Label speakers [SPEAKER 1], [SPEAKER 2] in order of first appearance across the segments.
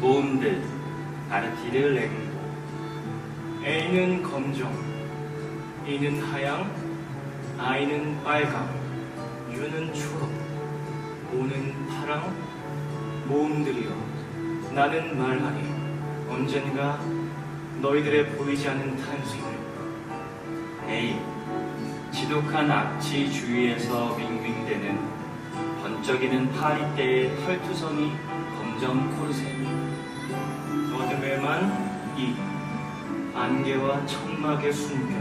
[SPEAKER 1] 모음들 아르티르 랭고 A는 검정 E는 하양 I는 빨강 U는 초록 O는 파랑 모음들이여. 나는 말하리 언젠가 너희들의 보이지 않는 탄생을. A 지독한 악취 주위에서 밍밍대는 번쩍이는 파리떼의 털투성이 검정 코르셋 어둠에만 이 안개와 천막의 순결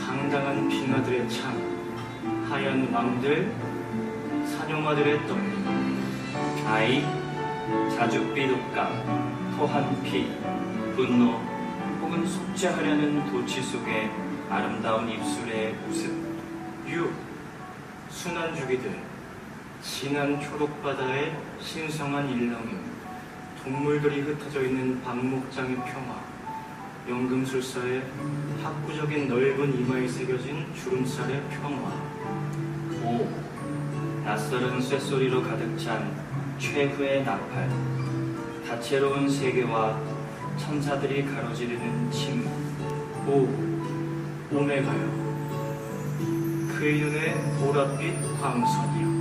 [SPEAKER 1] 당당한 빙하들의 창 하얀 왕들 사냥마들의 떡 아이 자줏빛 옷감 토한 피 분노 혹은 속죄하려는 도치 속에 아름다운 입술의 웃음 유 순한 주기들 진한 초록바다의 신성한 일렁임 동물들이 흩어져 있는 박목장의 평화 연금술사의 학구적인 넓은 이마에 새겨진 주름살의 평화. 오 낯설은 쇳소리로 가득 찬 최후의 나팔 다채로운 세계와 천사들이 가로지르는 침묵. 오 오메가요. 그의 눈에 보랏빛 광선이요